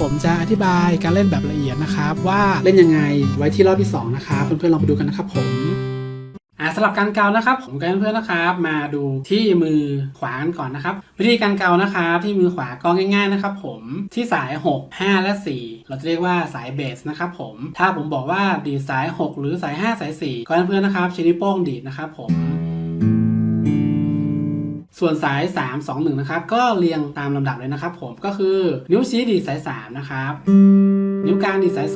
ผมจะอธิบายการเล่นแบบละเอียดนะครับ ว่าเล่นยังไงไว้ที่รอบที่ 2 นะครับเพื่อนๆลองไปดูกันนะครับผมอ่าสำหรับการเกานะครับ ผมกับเพื่อนๆนะครับ มาดูที่มือขวากันก่อนนะครับ วิธีการเกานะครับที่มือขวาก็ง่ายๆนะครับ ผมที่สาย 6 5 และ 4 เราจะเรียกว่าสายเบสนะครับผมถ้าผมบอกว่าดีดสาย 6 หรือสาย 5 สาย 4ก็เพื่อนๆนะครับใช้นิ้วโป้งดีดนะครับผม ส่วนสาย 3 2 1 นะครับ ก็เรียงตามลำดับเลยนะครับ ผมก็คือนิ้วชี้ดีดสาย 3 นะครับ นิ้วกลางดีดสาย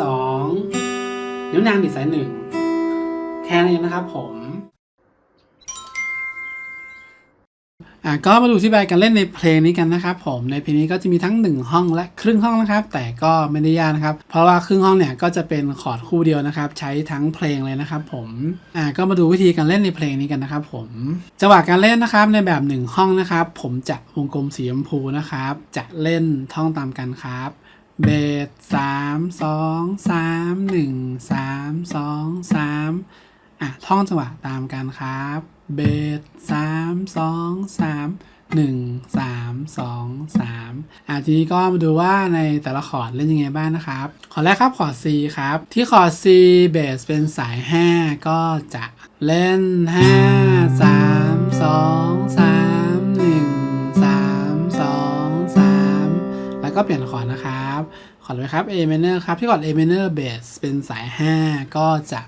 2 นิ้วนางดีดสาย 1 แค่นั้นเองนะครับผม อะก็มาดูที่ใบการเล่นในเพลงนี้กันนะครับผมในเพลงนี้ก็จะมีทั้ง 1 ห้องและครึ่งห้องนะครับ แต่ก็ไม่ได้ยากนะครับ เพราะว่าครึ่งห้องเนี่ยก็จะเป็นคอร์ดคู่เดียวนะครับ ใช้ทั้งเพลงเลยนะครับ ผมอะก็มาดูวิธีการเล่นในเพลงนี้กันนะครับ ผมจังหวะการเล่นนะครับในแบบ 1 ห้องนะครับ ผมจะวงกลมสีชมพูนะครับ จะเล่นท่องตามกันครับเบสสามสองสามหนึ่งสามสองสาม อะท่องจังหวะตามกันครับเบสสามสองสามหนึ่งสามสองสามอะทีนี้ก็มาดูว่าในแต่ละคอร์ดเล่นยังไงบ้างนะครับขอแรกครับคอร์ด C ครับ ที่คอร์ด C เบสเป็นสาย 5 ก็จะเล่น 5 3 2 3 1 3 2 3 แล้วก็เปลี่ยนคอร์ดนะครับคอร์ดเลยครับ A minor ครับ ที่คอร์ด A minor bass เป็นสาย 5 ก็จะ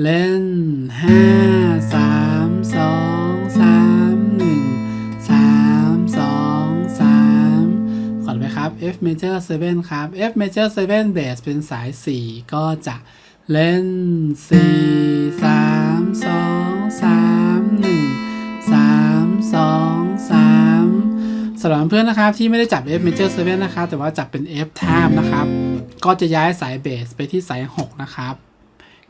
เล่น5 3 2 3 1 3 2 3คอร์ดไปครับ F major 7 ครับ F major 7 bass เป็นสาย 4 ก็จะเล่น 4 3 2 3 1 3 2 3สำหรับเพื่อนนะครับที่ไม่ได้จับ F major 7 นะครับ แต่ว่าจับเป็น F tab นะครับ ก็จะย้ายสายเบสไปที่สาย 6 นะครับ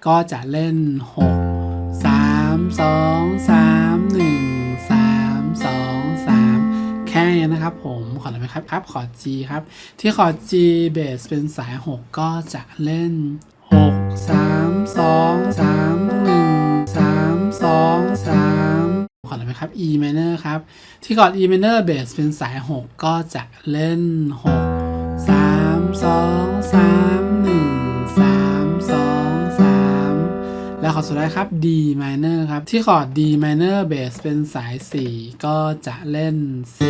ก็จะเล่น 6 3 2 3 1 3 2 3 แค่นี้นะครับผมขออะไรไหมครับครับขอ G ครับ ที่ขอ G เบสเป็นสาย 6 ก็จะเล่น 6 3 2 3 1 3 2 3 ขออะไรไหมครับ E minor ครับ ที่คอด E minor bass เป็นสาย 6 ก็จะเล่น 6 3 2 3 แล้วคอสุดท้ายครับ D minor ครับ ที่คอร์ด D minor bass เป็นสาย 4 ก็จะเล่น4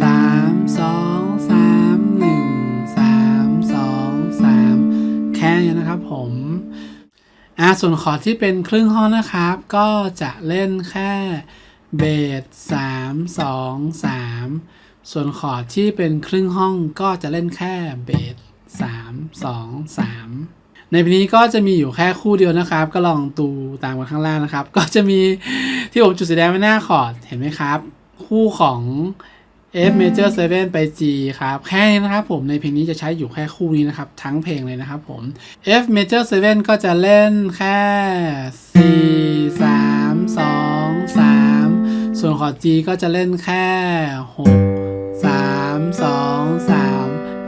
3 2 3 1 3 2 3 แค่นี้นะครับผมอ่าส่วนคอร์ดที่เป็นครึ่งห้องนะครับ ก็จะเล่นแค่เบสสามสองสามส่วนคอร์ดที่เป็นครึ่งห้องก็จะเล่นแค่เบสสามสองสาม ในเพลงนี้ก็จะมีอยู่แค่คู่เดียวนะครับ ก็ลองดูตามกันข้างล่างนะครับ ก็จะมีที่ผมจุดสีแดงไว้หน้าคอร์ดเห็นไหมครับ คู่ของ F major 7 ไป G ครับ แค่นี้นะครับผมในเพลงนี้จะใช้อยู่แค่คู่นี้นะครับ ทั้งเพลงเลยนะครับผม F major 7 ก็จะเล่นแค่ 4 3 2 3 ส่วนคอร์ด G ก็จะเล่นแค่ 6 3 2 3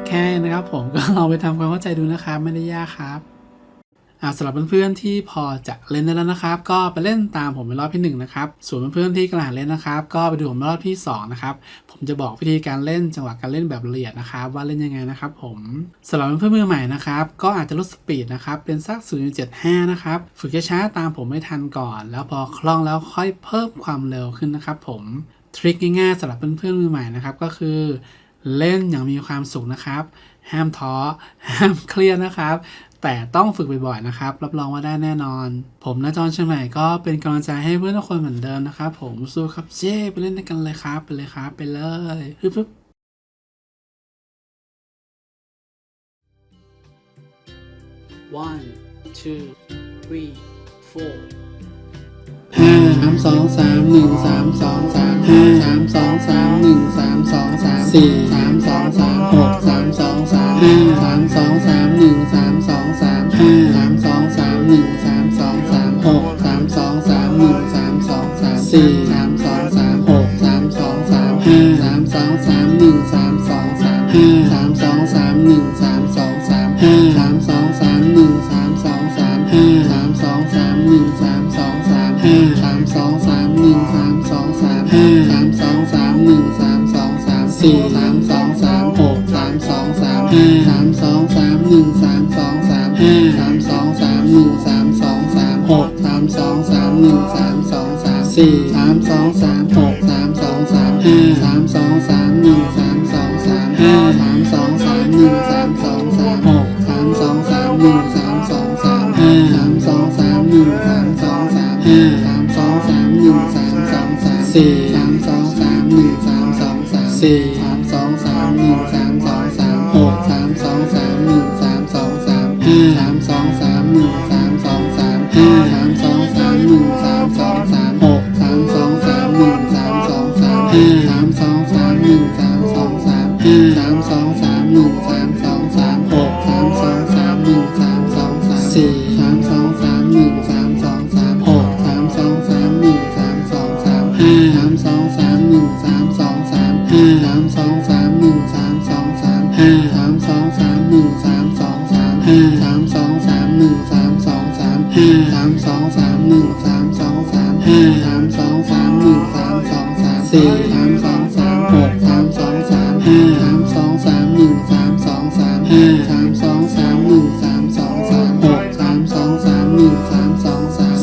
แค่นะครับผมก็ลองไปทำความเข้าใจดูนะครับไม่ได้ยากครับอ่าสำหรับเพื่อนๆที่พอจะเล่นได้แล้วนะครับ ก็ไปเล่นตามผมในรอบที่หนึ่งนะครับส่วนเพื่อนๆที่กำลังเล่นนะครับ ก็ไปดูผมในรอบที่สองนะครับผมจะบอกวิธีการเล่นจังหวะการเล่นแบบละเอียดนะครับ ว่าเล่นยังไงนะครับ ผมสำหรับเพื่อนๆมือใหม่นะครับก็อาจจะลดสปีดนะครับเป็นสัก 0.75 นะครับฝึกช้าๆตามผมไม่ทันก่อน แล้วพอคล่องแล้วค่อยเพิ่มความเร็วขึ้นนะครับ ผมทริคง่ายๆสำหรับเพื่อนๆมือใหม่นะครับก็คือ เล่นอย่างมีความสุขนะครับ ห้ามท้อ ห้ามเครียดนะครับ แต่ต้องฝึกบ่อยๆนะครับ รับรองว่าได้แน่นอน ผมนะจอนเชียงใหม่ก็เป็นกำลังใจให้เพื่อนทุกคนเหมือนเดิมนะครับ ผมสู้ครับเจ้ไปเล่นด้วยกันเลยครับ ไปเลยครับ ไปเลยฮึบๆ one two three four าสามสองสามหนึ่งสามสองสามห้าสามสองสามหนึ่งสามสองสามสี่สามสองสามหกสามสองสามห้าสามสอง นึ่งสามสองสามหกสามสองสามหนึ่งสามสองสามสี่สามสองสามหกสามสองสามห้าสามสองสามหนึ่งสามสองสามห้าสามสองสามหนึ่งสามสองสามหกสามสองสามหนึ่งสามสองสามห้าสามสองสามหนึ่งสามสองสามห้าสามสองสามหนึ่งสามสองสามสี่สามสองสามหนึ่งสามสองสามสี่สามสองสามหนึ่งสามสอง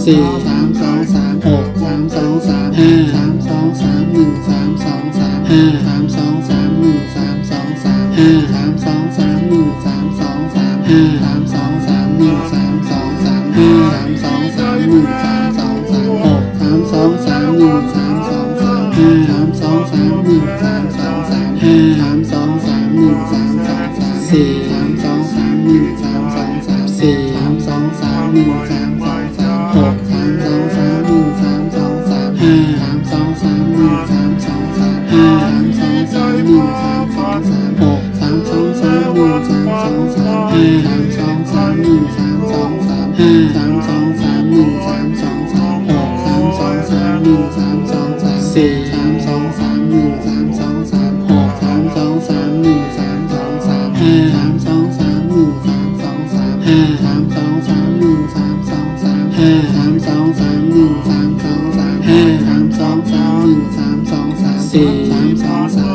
สี่สามสองสามหกสามสองสามห้าสามสองสามหนึ่งสามสองสามห้าสามสองสามหนึ่งสามสองสามห้าสามสองสามหนึ่งสามสองสามห้าสามสองสามหนึ่งสามสองสามห้าสามสองสามหนึ่งสามสองสามหกสามสองสามหนึ่งสาม สี่สามสองสาม